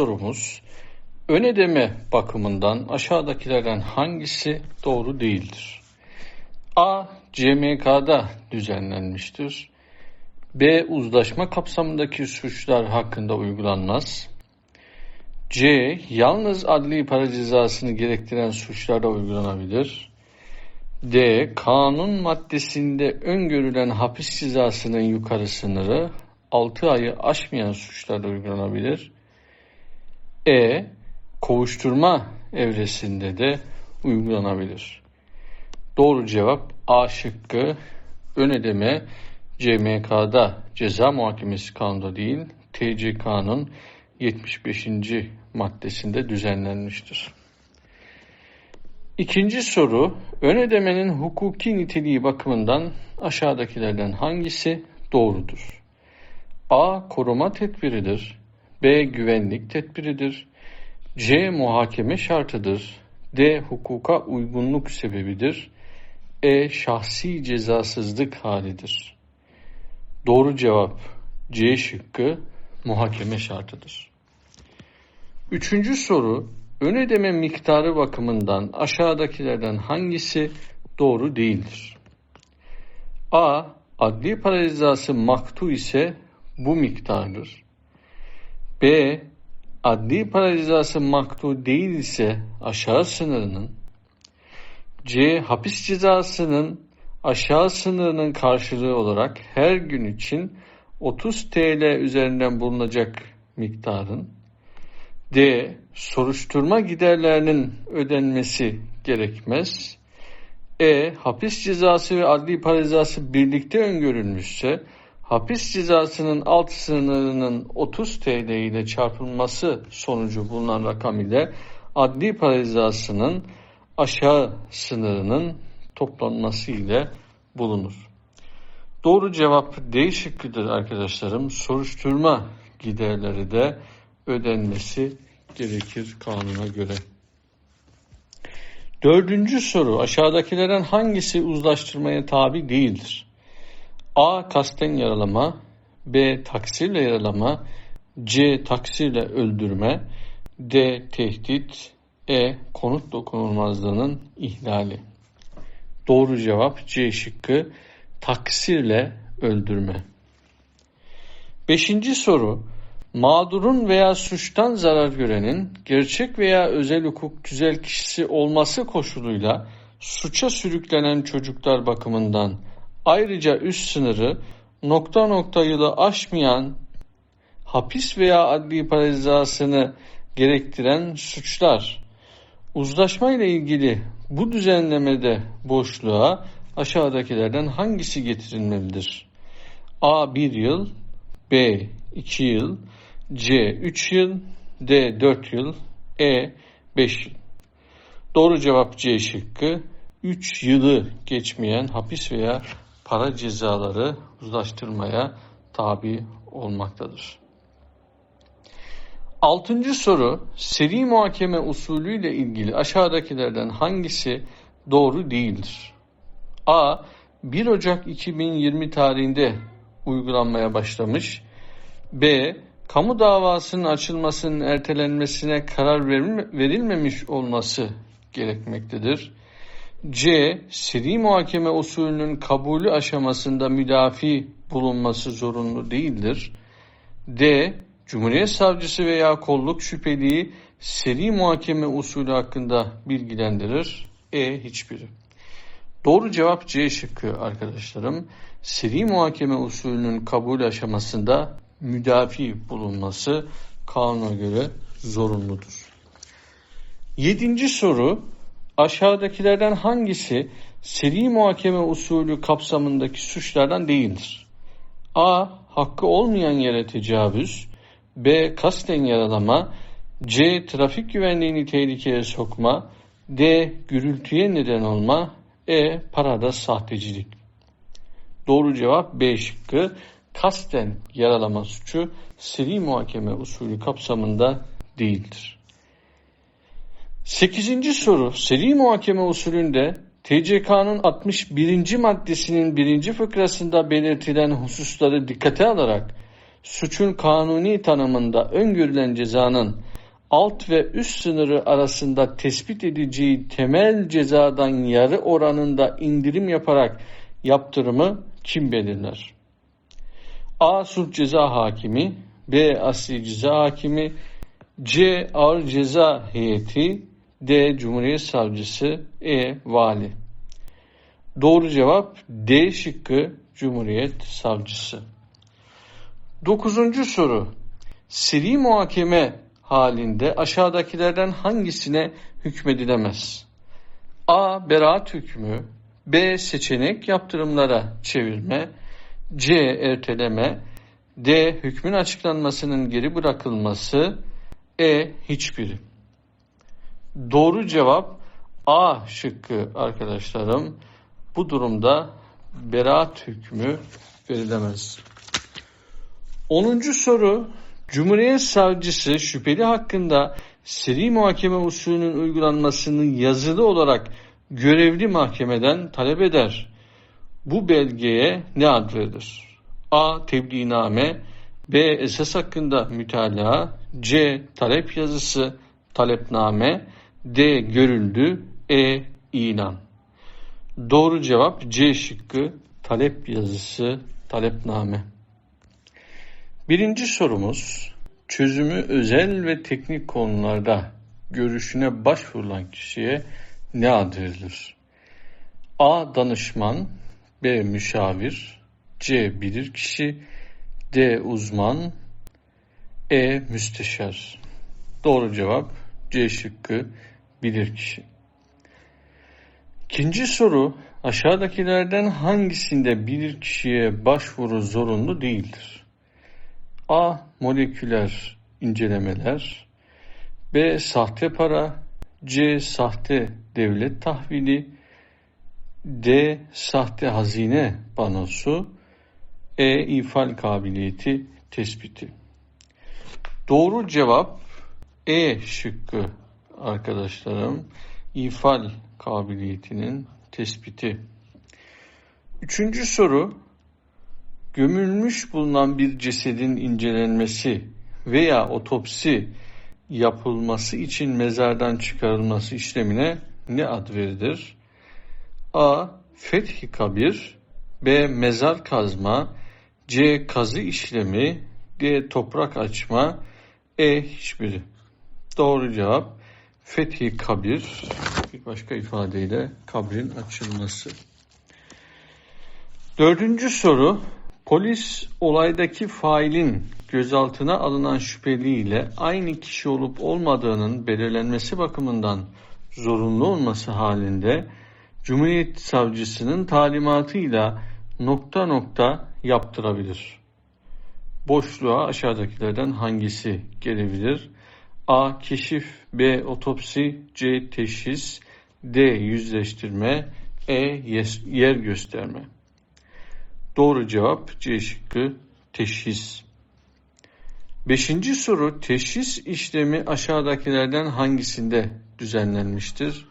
Sorumuz, ön ödeme bakımından aşağıdakilerden hangisi doğru değildir? A. CMK'da düzenlenmiştir. B. Uzlaşma kapsamındaki suçlar hakkında uygulanmaz. C. Yalnız adli para cezasını gerektiren suçlarda uygulanabilir. D. Kanun maddesinde öngörülen hapis cezasının yukarı sınırı 6 ayı aşmayan suçlarda uygulanabilir. E. Kovuşturma evresinde de uygulanabilir. Doğru cevap A şıkkı ön ödeme CMK'da ceza muhakemesi kanunda değil TCK'nın 75. maddesinde düzenlenmiştir. İkinci soru, ön ödemenin hukuki niteliği bakımından aşağıdakilerden hangisi doğrudur? A. Koruma tedbiridir. B. Güvenlik tedbiridir. C. Muhakeme şartıdır. D. Hukuka uygunluk sebebidir. E. Şahsi cezasızlık halidir. Doğru cevap C şıkkı muhakeme şartıdır. Üçüncü soru, ön ödeme miktarı bakımından aşağıdakilerden hangisi doğru değildir? A. Adli para cezası maktu ise bu miktardır. B. Adli para maktu değil ise aşağı sınırının. C. Hapis cezasının aşağı sınırının karşılığı olarak her gün için 30 TL üzerinden bulunacak miktarın D. Soruşturma giderlerinin ödenmesi gerekmez. E. Hapis cezası ve adli para birlikte öngörülmüşse hapis cezasının alt sınırının 30 TL ile çarpılması sonucu bulunan rakam ile adli para cezasının aşağı sınırının toplanması ile bulunur. Doğru cevap D şıkkıdır arkadaşlarım. Soruşturma giderleri de ödenmesi gerekir kanuna göre. Dördüncü soru aşağıdakilerden hangisi uzlaştırmaya tabi değildir? A. Kasten yaralama B. Taksirle yaralama C. Taksirle öldürme D. Tehdit E. Konut dokunulmazlığının ihlali Doğru cevap C şıkkı taksirle öldürme. Beşinci soru mağdurun veya suçtan zarar görenin gerçek veya özel hukuk tüzel kişisi olması koşuluyla suça sürüklenen çocuklar bakımından ayrıca üst sınırı nokta nokta yılı aşmayan hapis veya adli para gerektiren suçlar. Uzlaşma ile ilgili bu düzenlemede boşluğa aşağıdakilerden hangisi getirilmelidir? A 1 yıl, B 2 yıl, C 3 yıl, D 4 yıl, E 5 yıl. Doğru cevap C şıkkı. 3 yılı geçmeyen hapis veya para cezaları uzlaştırmaya tabi olmaktadır. Altıncı soru, seri muhakeme usulüyle ilgili aşağıdakilerden hangisi doğru değildir? A. 1 Ocak 2020 tarihinde uygulanmaya başlamış. B. Kamu davasının açılmasının ertelenmesine karar verilmemiş olması gerekmektedir. C. Seri muhakeme usulünün kabulü aşamasında müdafi bulunması zorunlu değildir. D. Cumhuriyet Savcısı veya kolluk şüpheliyi seri muhakeme usulü hakkında bilgilendirir. E. Hiçbiri. Doğru cevap C şıkkı arkadaşlarım. Seri muhakeme usulünün kabul aşamasında müdafi bulunması kanuna göre zorunludur. Yedinci soru aşağıdakilerden hangisi seri muhakeme usulü kapsamındaki suçlardan değildir? A. Hakkı olmayan yere tecavüz B. Kasten yaralama C. Trafik güvenliğini tehlikeye sokma D. Gürültüye neden olma E. Parada sahtecilik Doğru cevap B şıkkı. Kasten yaralama suçu seri muhakeme usulü kapsamında değildir. Sekizinci soru seri muhakeme usulünde TCK'nın 61. maddesinin birinci fıkrasında belirtilen hususları dikkate alarak suçun kanuni tanımında öngörülen cezanın alt ve üst sınırı arasında tespit edeceği temel cezadan yarı oranında indirim yaparak yaptırımı kim belirler? A. Sulh Ceza Hakimi B. Asli Ceza Hakimi C. Ağır Ceza Heyeti D. Cumhuriyet Savcısı E. Vali Doğru cevap D şıkkı Cumhuriyet Savcısı. Dokuzuncu soru. Seri muhakeme halinde aşağıdakilerden hangisine hükmedilemez? A. Beraat hükmü B. Seçenek yaptırımlara çevirme C. Erteleme D. Hükmün açıklanmasının geri bırakılması E. Hiçbiri. Doğru cevap A şıkkı arkadaşlarım. Bu durumda beraat hükmü verilemez. 10. soru Cumhuriyet Savcısı şüpheli hakkında seri muhakeme usulünün uygulanmasını yazılı olarak görevli mahkemeden talep eder. Bu belgeye ne ad verilir? A. Tebliğname B. Esas hakkında mütalaa C. Talep yazısı talepname D. Görüldü E. ilan Doğru cevap C şıkkı talep yazısı talepname. Birinci sorumuz çözümü özel ve teknik konularda görüşüne başvurulan kişiye ne ad verilir? A. Danışman B. Müşavir C. Bilirkişi D. Uzman E. Müsteşar Doğru cevap C şıkkı bilirkişi. İkinci soru aşağıdakilerden hangisinde bilirkişiye başvuru zorunlu değildir? A. Moleküler incelemeler B. Sahte para C. Sahte devlet tahvili D. Sahte hazine panosu E. İfal kabiliyeti tespiti Doğru cevap E şıkkı arkadaşlarım. İfal kabiliyetinin tespiti. Üçüncü soru gömülmüş bulunan bir cesedin incelenmesi veya otopsi yapılması için mezardan çıkarılması işlemine ne ad verilir? A. Fethi kabir B. Mezar kazma C. Kazı işlemi D. Toprak açma E. Hiçbiri. Doğru cevap Fethi kabir bir başka ifadeyle kabrin açılması. Dördüncü soru Polis olaydaki failin gözaltına alınan şüpheliyle aynı kişi olup olmadığının belirlenmesi bakımından zorunlu olması halinde Cumhuriyet Savcısının talimatıyla nokta nokta yaptırabilir. Boşluğa aşağıdakilerden hangisi gelebilir? A. Keşif B. Otopsi C. Teşhis D. Yüzleştirme E. Yer gösterme Doğru cevap C şıkkı teşhis. Beşinci soru teşhis işlemi aşağıdakilerden hangisinde düzenlenmiştir?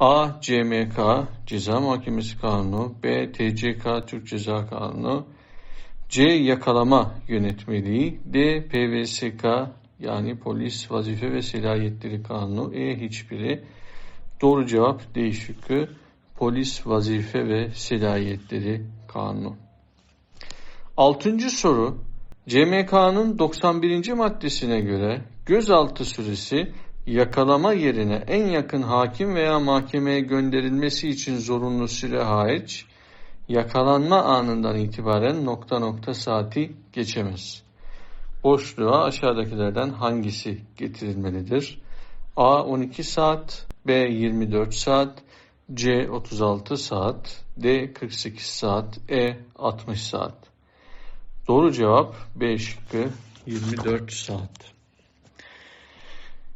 A. CMK Ceza Mahkemesi Kanunu B. TCK Türk Ceza Kanunu C. Yakalama Yönetmeliği D. PVSK yani Polis Vazife ve Silahiyetleri Kanunu E. Hiçbiri Doğru cevap D şıkkı Polis Vazife ve Silahiyetleri Kanunu. Altıncı soru CMK'nın 91. maddesine göre gözaltı süresi yakalama yerine en yakın hakim veya mahkemeye gönderilmesi için zorunlu süre hariç yakalanma anından itibaren nokta nokta saati geçemez. Boşluğa aşağıdakilerden hangisi getirilmelidir? A 12 saat, B 24 saat, C 36 saat, D 48 saat, E 60 saat. Doğru cevap B şıkkı 24 saat.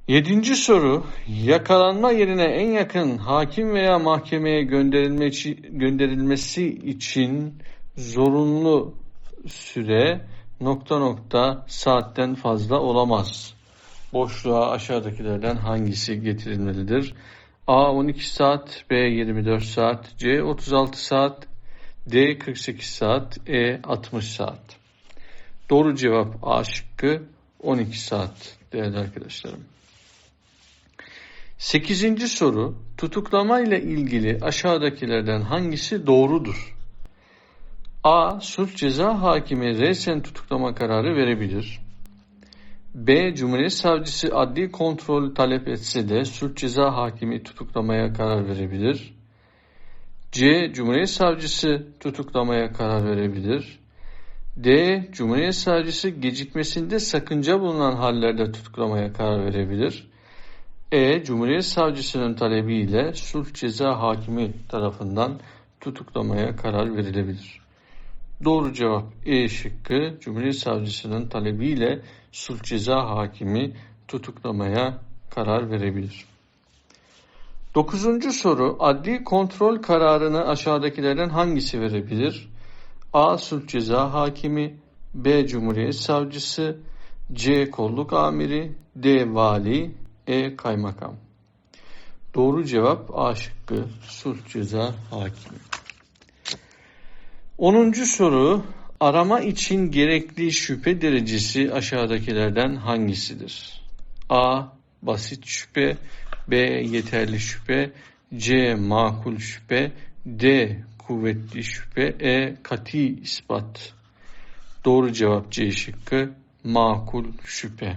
Yedinci soru yakalanma yerine en yakın hakim veya mahkemeye gönderilmesi, için zorunlu süre nokta nokta saatten fazla olamaz. Boşluğa aşağıdakilerden hangisi getirilmelidir? A 12 saat, B 24 saat, C 36 saat, D 48 saat, E 60 saat. Doğru cevap A şıkkı 12 saat değerli arkadaşlarım. Sekizinci soru tutuklama ile ilgili aşağıdakilerden hangisi doğrudur? A. Sulh ceza hakimi resen tutuklama kararı verebilir. B. Cumhuriyet Savcısı adli kontrol talep etse de sulh ceza hakimi tutuklamaya karar verebilir. C. Cumhuriyet Savcısı tutuklamaya karar verebilir. D. Cumhuriyet Savcısı gecikmesinde sakınca bulunan hallerde tutuklamaya karar verebilir. E. Cumhuriyet Savcısının talebiyle sulh ceza hakimi tarafından tutuklamaya karar verilebilir. Doğru cevap E şıkkı Cumhuriyet Savcısının talebiyle sulh ceza hakimi tutuklamaya karar verebilir. Dokuzuncu soru adli kontrol kararını aşağıdakilerden hangisi verebilir? A. Sulh ceza hakimi B. Cumhuriyet Savcısı C. Kolluk amiri D. Vali E. Kaymakam Doğru cevap A şıkkı sulh ceza hakimi. Onuncu soru arama için gerekli şüphe derecesi aşağıdakilerden hangisidir? A. Basit şüphe B. Yeterli şüphe C. Makul şüphe D. Kuvvetli şüphe E. Kati ispat Doğru cevap C şıkkı makul şüphe.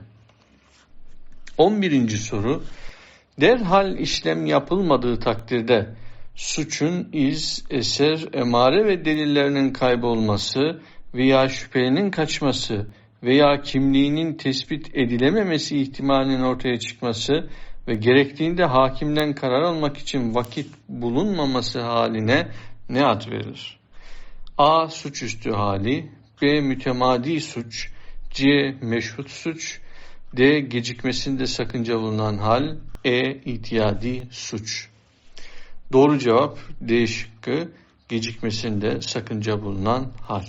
11. soru Derhal işlem yapılmadığı takdirde suçun iz, eser, emare ve delillerinin kaybolması veya şüphelinin kaçması veya kimliğinin tespit edilememesi ihtimalinin ortaya çıkması ve gerektiğinde hakimden karar almak için vakit bulunmaması haline ne ad verilir? A. Suçüstü hali B. Mütemadi suç C. Meşhut suç D. Gecikmesinde sakınca bulunan hal E. İtiyadi suç Doğru cevap D şıkkı gecikmesinde sakınca bulunan hal.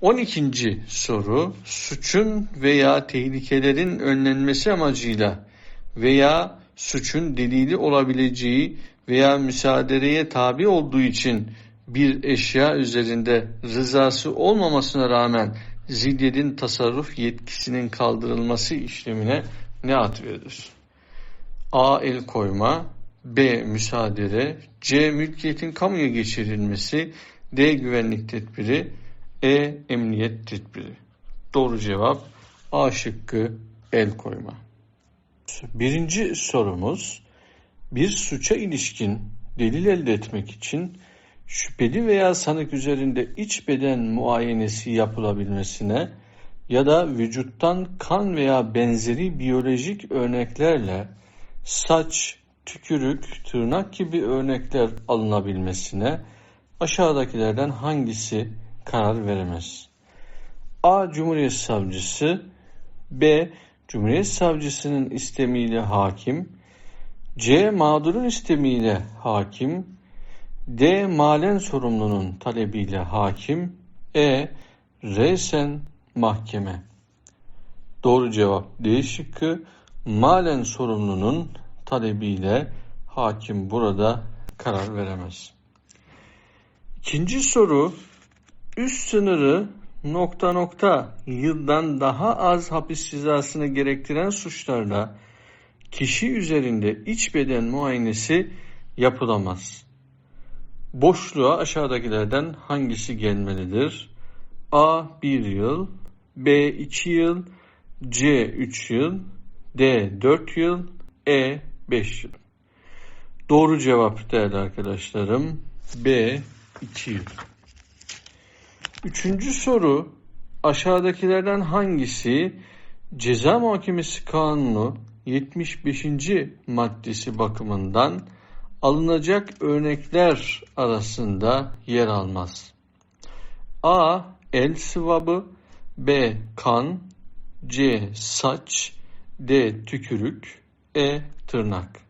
12. soru suçun veya tehlikelerin önlenmesi amacıyla veya suçun delili olabileceği veya müsaadereye tabi olduğu için bir eşya üzerinde rızası olmamasına rağmen zilyedin tasarruf yetkisinin kaldırılması işlemine ne ad verilir? A. El koyma B. Müsaadele C. Mülkiyetin kamuya geçirilmesi D. Güvenlik tedbiri E. Emniyet tedbiri Doğru cevap A şıkkı el koyma. Birinci sorumuz bir suça ilişkin delil elde etmek için şüpheli veya sanık üzerinde iç beden muayenesi yapılabilmesine ya da vücuttan kan veya benzeri biyolojik örneklerle saç, tükürük, tırnak gibi örnekler alınabilmesine aşağıdakilerden hangisi karar veremez? A. Cumhuriyet Savcısı B. Cumhuriyet Savcısının istemiyle hakim C. Mağdurun istemiyle hakim D. Malen sorumlunun talebiyle hakim E. Resen mahkeme Doğru cevap D şıkkı malen sorumlunun talebiyle hakim burada karar veremez. İkinci soru üst sınırı nokta nokta yıldan daha az hapis cezasını gerektiren suçlarda kişi üzerinde iç beden muayenesi yapılamaz. Boşluğa aşağıdakilerden hangisi gelmelidir? A 1 yıl, B 2 yıl, C 3 yıl, D 4 yıl, E 5 yıl. Doğru cevap değerli arkadaşlarım B 2 yıl. Üçüncü soru aşağıdakilerden hangisi ceza muhakemesi kanunu 75. maddesi bakımından alınacak örnekler arasında yer almaz. A. El sıvabı B. Kan C. Saç D. Tükürük E. Tırnak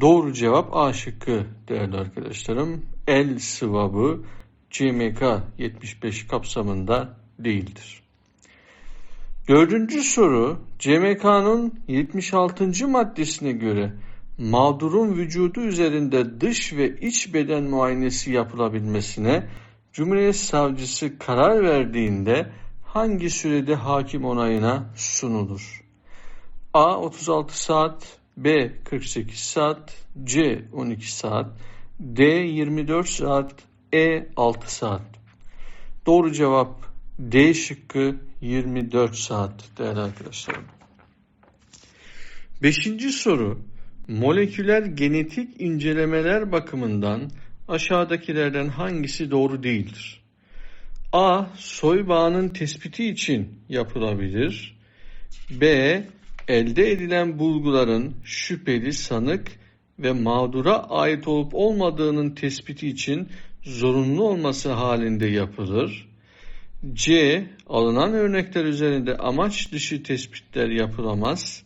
Doğru cevap A şıkkı değerli arkadaşlarım. El sıvabı CMK 75 kapsamında değildir. Dördüncü soru CMK'nın 76. maddesine göre mağdurun vücudu üzerinde dış ve iç beden muayenesi yapılabilmesine Cumhuriyet Savcısı karar verdiğinde hangi sürede hakim onayına sunulur? A 36 saat, B 48 saat, C 12 saat, D 24 saat, E 6 saat. Doğru cevap D şıkkı 24 saat değerli arkadaşlarım. Beşinci soru. Moleküler genetik incelemeler bakımından aşağıdakilerden hangisi doğru değildir? A. Soy bağının tespiti için yapılabilir. B. Elde edilen bulguların şüpheli, sanık ve mağdura ait olup olmadığının tespiti için zorunlu olması halinde yapılır. C. Alınan örnekler üzerinde amaç dışı tespitler yapılamaz.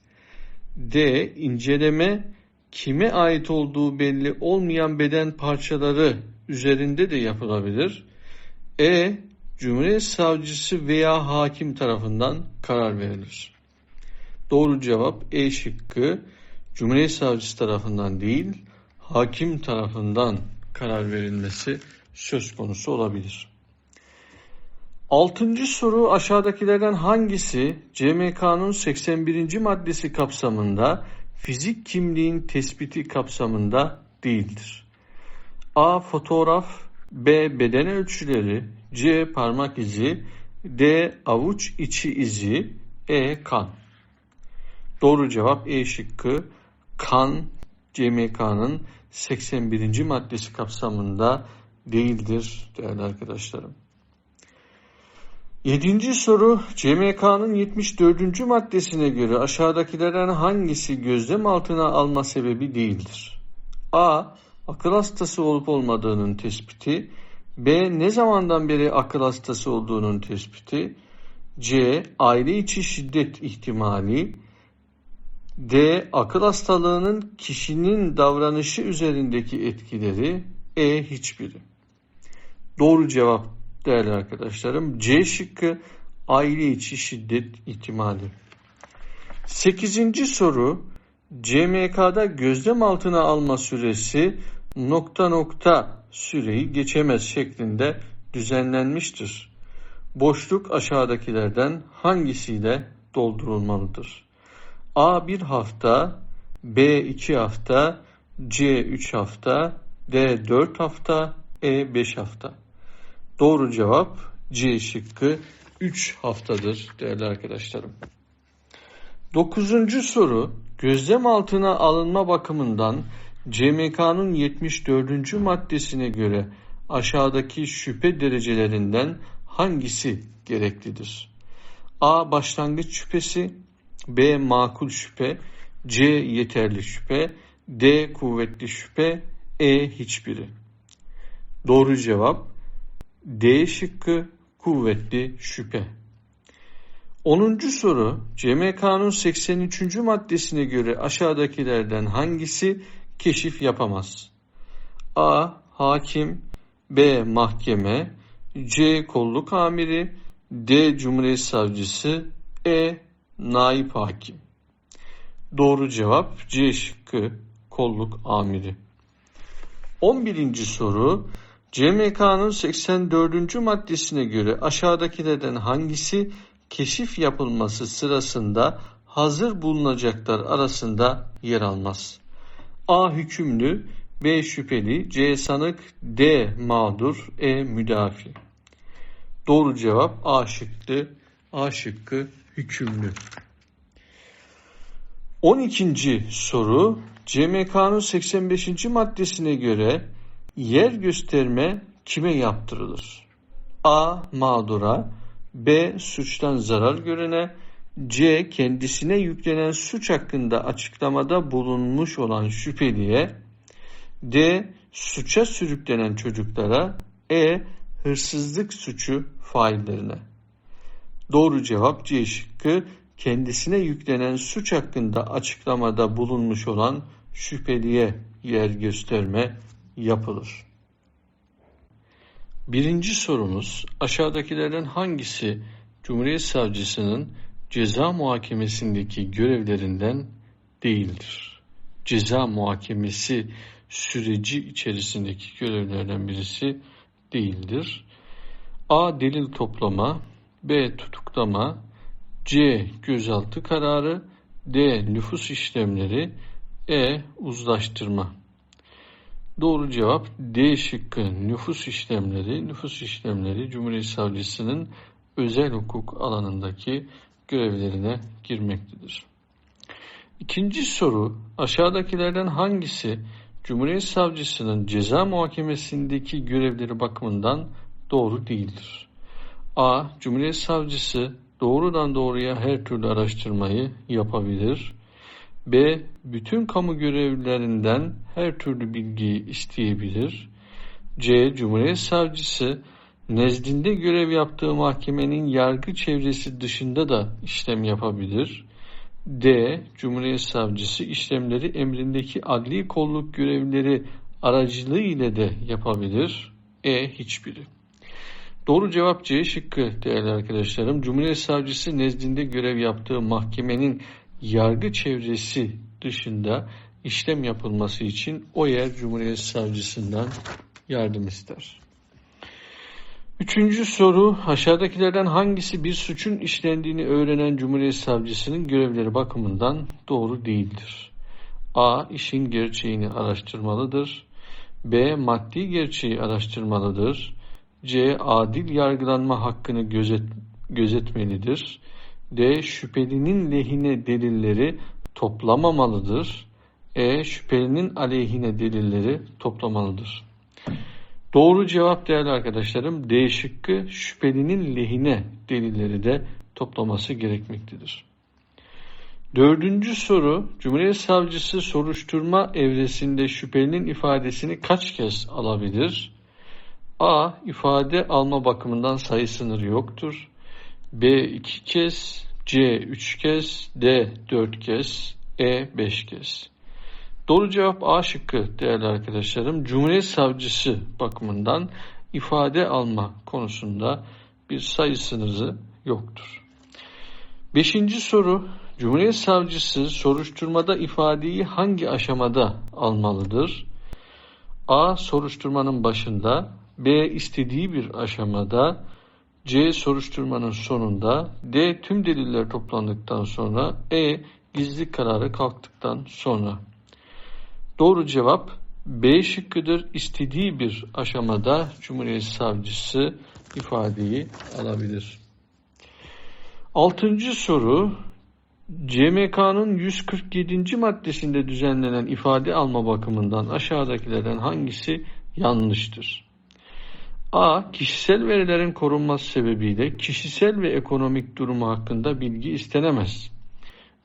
D. İnceleme kime ait olduğu belli olmayan beden parçaları üzerinde de yapılabilir. E. Cumhuriyet Savcısı veya hakim tarafından karar verilir. Doğru cevap E şıkkı. Cumhuriyet Savcısı tarafından değil, hakim tarafından karar verilmesi söz konusu olabilir. Altıncı soru aşağıdakilerden hangisi CMK'nın 81. maddesi kapsamında fizik kimliğin tespiti kapsamında değildir? A. Fotoğraf B. Beden ölçüleri C. Parmak izi D. Avuç içi izi E. Kan Doğru cevap E şıkkı kan CMK'nın 81. maddesi kapsamında değildir değerli arkadaşlarım. Yedinci soru CMK'nın 74. maddesine göre aşağıdakilerden hangisi gözlem altına alma sebebi değildir? A. Akıl hastası olup olmadığının tespiti. B. Ne zamandan beri akıl hastası olduğunun tespiti. C. Aile içi şiddet ihtimali. D. Akıl hastalığının kişinin davranışı üzerindeki etkileri. E. Hiçbiri. Doğru cevap değerli arkadaşlarım. C şıkkı aile içi şiddet ihtimali. Sekizinci soru CMK'da gözlem altına alma süresi nokta nokta süreyi geçemez şeklinde düzenlenmiştir. Boşluk aşağıdakilerden hangisiyle doldurulmalıdır? A 1 hafta, B 2 hafta, C 3 hafta, D 4 hafta, E 5 hafta. Doğru cevap C şıkkı 3 haftadır değerli arkadaşlarım. Dokuzuncu soru gözlem altına alınma bakımından CMK'nın 74. maddesine göre aşağıdaki şüphe derecelerinden hangisi gereklidir? A. Başlangıç şüphesi B. Makul şüphe C. Yeterli şüphe D. Kuvvetli şüphe E. Hiçbiri. Doğru cevap D şıkkı kuvvetli şüphe. 10. soru CMK'nın 83. maddesine göre aşağıdakilerden hangisi keşif yapamaz? A. Hakim B. Mahkeme C. Kolluk amiri D. Cumhuriyet Savcısı E. Naip Hakim Doğru cevap C şıkkı kolluk amiri. 11. soru CMK'nın 84. maddesine göre aşağıdakilerden hangisi keşif yapılması sırasında hazır bulunacaklar arasında yer almaz? A. Hükümlü B. Şüpheli C. Sanık D. Mağdur E. Müdafi Doğru cevap A şıkkı, A şıkkı hükümlü. 12. soru CMK'nın 85. maddesine göre Yer gösterme kime yaptırılır? A. Mağdura B. Suçtan zarar görene C. Kendisine yüklenen suç hakkında açıklamada bulunmuş olan şüpheliye D. Suça sürüklenen çocuklara E. Hırsızlık suçu faillerine. Doğru cevap C şıkkı kendisine yüklenen suç hakkında açıklamada bulunmuş olan şüpheliye yer gösterme yapılır. Birinci sorumuz aşağıdakilerden hangisi Cumhuriyet Savcısının ceza muhakemesindeki görevlerinden değildir? Ceza muhakemesi süreci içerisindeki görevlerden birisi değildir. A. Delil toplama B. Tutuklama C. Gözaltı kararı D. Nüfus işlemleri E. Uzlaştırma Doğru cevap D şıkkı nüfus işlemleri. Nüfus işlemleri Cumhuriyet Savcısının özel hukuk alanındaki görevlerine girmektedir. İkinci soru aşağıdakilerden hangisi Cumhuriyet Savcısının ceza muhakemesindeki görevleri bakımından doğru değildir? A. Cumhuriyet Savcısı doğrudan doğruya her türlü araştırmayı yapabilir. B. Bütün kamu görevlilerinden her türlü bilgiyi isteyebilir. C. Cumhuriyet Savcısı nezdinde görev yaptığı mahkemenin yargı çevresi dışında da işlem yapabilir. D. Cumhuriyet Savcısı işlemleri emrindeki adli kolluk görevlileri aracılığı ile de yapabilir. E. Hiçbiri. Doğru cevap C şıkkı değerli arkadaşlarım. Cumhuriyet Savcısı nezdinde görev yaptığı mahkemenin yargı çevresi dışında işlem yapılması için o yer Cumhuriyet Savcısından yardım ister. Üçüncü soru aşağıdakilerden hangisi bir suçun işlendiğini öğrenen Cumhuriyet Savcısının görevleri bakımından doğru değildir? A. işin gerçeğini araştırmalıdır. B. Maddi gerçeği araştırmalıdır. C. Adil yargılanma hakkını gözet, gözetmelidir. D. Şüphelinin lehine delilleri toplamamalıdır. E. Şüphelinin aleyhine delilleri toplamalıdır. Doğru cevap değerli arkadaşlarım D şıkkı şüphelinin lehine delilleri de toplaması gerekmektedir. Dördüncü soru Cumhuriyet Savcısı soruşturma evresinde şüphelinin ifadesini kaç kez alabilir? A. ifade alma bakımından sayı sınırı yoktur. B. iki kez C. üç kez D. dört kez E. beş kez Doğru cevap A şıkkı değerli arkadaşlarım. Cumhuriyet Savcısı bakımından ifade alma konusunda bir sayı sınırı yoktur. Beşinci soru. Cumhuriyet Savcısı soruşturmada ifadeyi hangi aşamada almalıdır? A. Soruşturmanın başında B. istediği bir aşamada C. Soruşturmanın sonunda D. Tüm deliller toplandıktan sonra E. Gizli kararı kalktıktan sonra Doğru cevap B şıkkıdır. İstediği bir aşamada Cumhuriyet Savcısı ifadeyi alabilir. Altıncı soru CMK'nın 147. maddesinde düzenlenen ifade alma bakımından aşağıdakilerden hangisi yanlıştır? A. Kişisel verilerin korunması sebebiyle kişisel ve ekonomik durumu hakkında bilgi istenemez.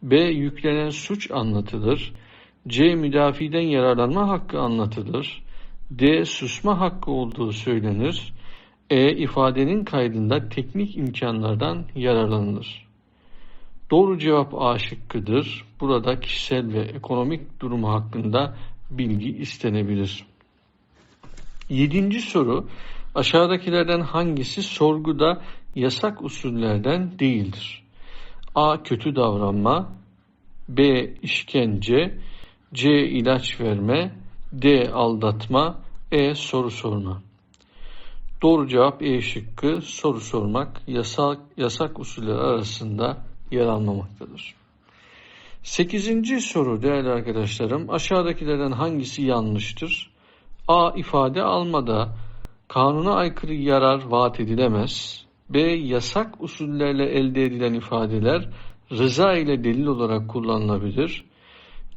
B. Yüklenen suç anlatılır. C. Müdafiden yararlanma hakkı anlatılır. D. Susma hakkı olduğu söylenir. E. ifadenin kaydında teknik imkanlardan yararlanılır. Doğru cevap A şıkkıdır. Burada kişisel ve ekonomik durumu hakkında bilgi istenebilir. Yedinci soru aşağıdakilerden hangisi sorguda yasak usullerden değildir? A. Kötü davranma B. işkence C. ilaç verme D. Aldatma E. Soru sorma Doğru cevap E şıkkı soru sormak yasak, yasak usuller arasında yer almamaktadır. Sekizinci soru değerli arkadaşlarım aşağıdakilerden hangisi yanlıştır? A. ifade almada kanuna aykırı yarar vaat edilemez. B. Yasak usullerle elde edilen ifadeler rıza ile delil olarak kullanılabilir.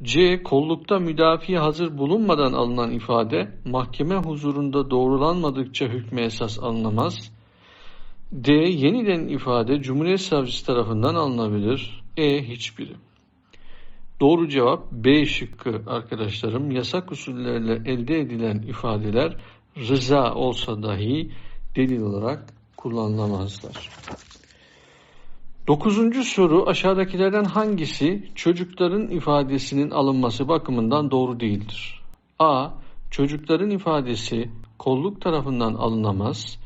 C. Kollukta müdafi hazır bulunmadan alınan ifade mahkeme huzurunda doğrulanmadıkça hükme esas alınamaz. D. Yeniden ifade Cumhuriyet Savcısı tarafından alınabilir. E. Hiçbiri. Doğru cevap B şıkkı arkadaşlarım. Yasak usullerle elde edilen ifadeler rıza olsa dahi delil olarak kullanılamazlar. Dokuzuncu soru aşağıdakilerden hangisi çocukların ifadesinin alınması bakımından doğru değildir? A. Çocukların ifadesi kolluk tarafından alınamaz.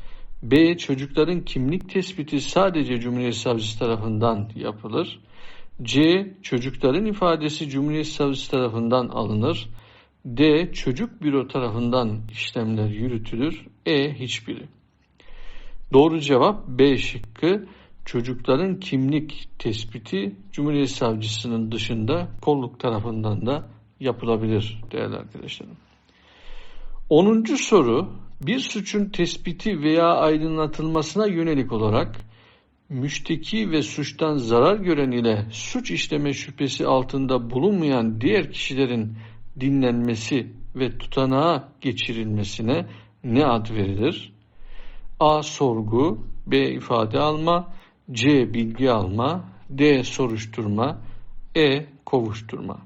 B. Çocukların kimlik tespiti sadece Cumhuriyet Savcısı tarafından yapılır. C. Çocukların ifadesi Cumhuriyet Savcısı tarafından alınır. D. Çocuk büro tarafından işlemler yürütülür. E. Hiçbiri. Doğru cevap B şıkkı çocukların kimlik tespiti Cumhuriyet Savcısının dışında kolluk tarafından da yapılabilir değerli arkadaşlarım. 10. soru bir suçun tespiti veya aydınlatılmasına yönelik olarak müşteki ve suçtan zarar gören ile suç işleme şüphesi altında bulunmayan diğer kişilerin dinlenmesi ve tutanağa geçirilmesine ne ad verilir? A. Sorgu B. ifade alma C. Bilgi alma D. Soruşturma E. Kovuşturma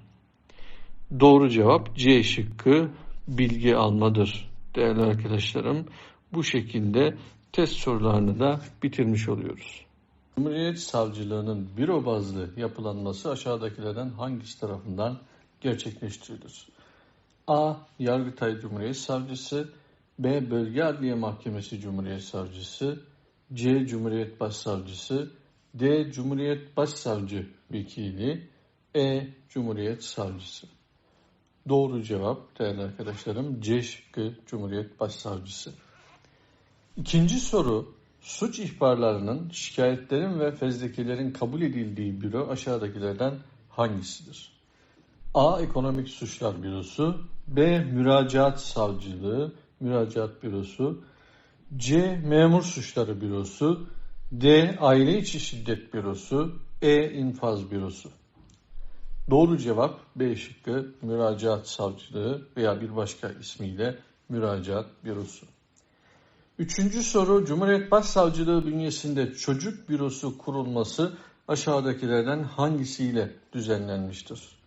Doğru cevap C şıkkı bilgi almadır değerli arkadaşlarım. Bu şekilde test sorularını da bitirmiş oluyoruz. Cumhuriyet Savcılığının büro bazlı yapılanması aşağıdakilerden hangisi tarafından gerçekleştirilir? A. Yargıtay Cumhuriyet Savcısı B. Bölge Adliye Mahkemesi Cumhuriyet Savcısı C. Cumhuriyet Başsavcısı D. Cumhuriyet Başsavcı Vekili E. Cumhuriyet Savcısı Doğru cevap değerli arkadaşlarım C şıkkı Cumhuriyet Başsavcısı. İkinci soru suç ihbarlarının, şikayetlerin ve fezlekelerin kabul edildiği büro aşağıdakilerden hangisidir? A. Ekonomik Suçlar Bürosu B. Müracaat Savcılığı, Müracaat Bürosu C. Memur Suçları Bürosu D. Aile İçi Şiddet Bürosu E. İnfaz Bürosu Doğru cevap B şıkkı müracaat savcılığı veya bir başka ismiyle müracaat bürosu. Üçüncü soru Cumhuriyet Başsavcılığı bünyesinde çocuk bürosu kurulması aşağıdakilerden hangisiyle düzenlenmiştir?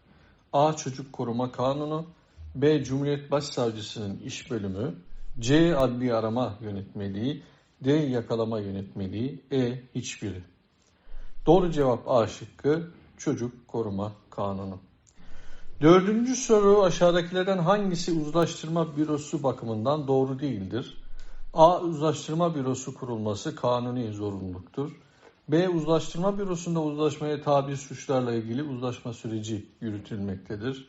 A. Çocuk Koruma Kanunu B. Cumhuriyet Başsavcısının iş bölümü C. Adli Arama Yönetmeliği D. Yakalama Yönetmeliği E. Hiçbiri. Doğru cevap A şıkkı Çocuk Koruma Kanunu. Dördüncü soru aşağıdakilerden hangisi uzlaştırma bürosu bakımından doğru değildir? A. Uzlaştırma bürosu kurulması kanuni zorunluluktur. B. Uzlaştırma bürosunda uzlaşmaya tabi suçlarla ilgili uzlaşma süreci yürütülmektedir.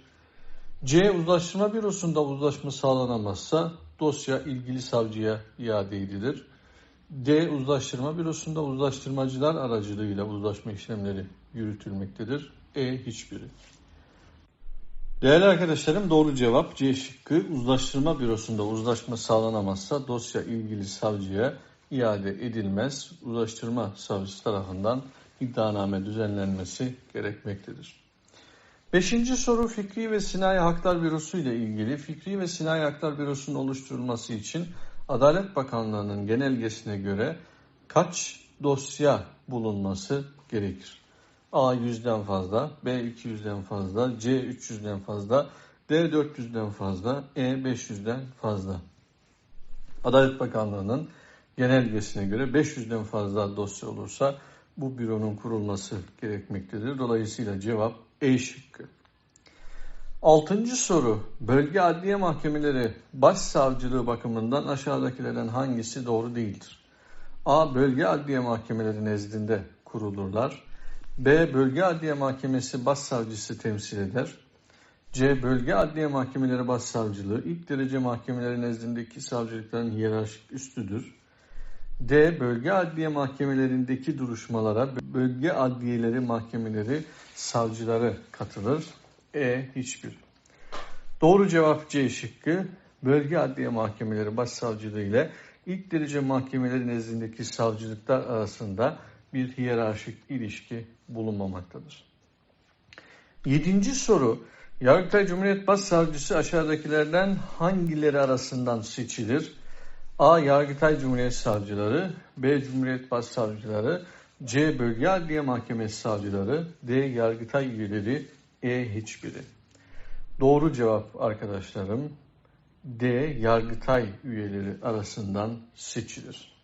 C. Uzlaştırma bürosunda uzlaşma sağlanamazsa dosya ilgili savcıya iade edilir. D. Uzlaştırma bürosunda uzlaştırmacılar aracılığıyla uzlaşma işlemleri yürütülmektedir. E. Hiçbiri. Değerli arkadaşlarım doğru cevap C şıkkı uzlaştırma bürosunda uzlaşma sağlanamazsa dosya ilgili savcıya iade edilmez. Uzlaştırma savcısı tarafından iddianame düzenlenmesi gerekmektedir. Beşinci soru Fikri ve Sinayi Haklar Bürosu ile ilgili Fikri ve Sinayi Haklar Bürosu'nun oluşturulması için Adalet Bakanlığı'nın genelgesine göre kaç dosya bulunması gerekir? A 100'den fazla, B 200'den fazla, C 300'den fazla, D 400'den fazla, E 500'den fazla. Adalet Bakanlığı'nın genelgesine göre 500'den fazla dosya olursa bu büronun kurulması gerekmektedir. Dolayısıyla cevap E şıkkı. Altıncı soru. Bölge adliye mahkemeleri başsavcılığı bakımından aşağıdakilerden hangisi doğru değildir? A. Bölge adliye mahkemeleri nezdinde kurulurlar. B. Bölge Adliye Mahkemesi Başsavcısı temsil eder. C. Bölge Adliye Mahkemeleri Başsavcılığı ilk derece mahkemeleri nezdindeki savcılıkların hiyerarşik üstüdür. D. Bölge Adliye Mahkemelerindeki duruşmalara bölge adliyeleri mahkemeleri savcıları katılır. E. Hiçbir. Doğru cevap C şıkkı. Bölge Adliye Mahkemeleri Başsavcılığı ile ilk derece mahkemeleri nezdindeki savcılıklar arasında bir hiyerarşik ilişki bulunmamaktadır. Yedinci soru. Yargıtay Cumhuriyet Başsavcısı aşağıdakilerden hangileri arasından seçilir? A. Yargıtay Cumhuriyet Savcıları B. Cumhuriyet Başsavcıları C. Bölge Adliye Mahkemesi Savcıları D. Yargıtay üyeleri E. Hiçbiri. Doğru cevap arkadaşlarım D. Yargıtay üyeleri arasından seçilir.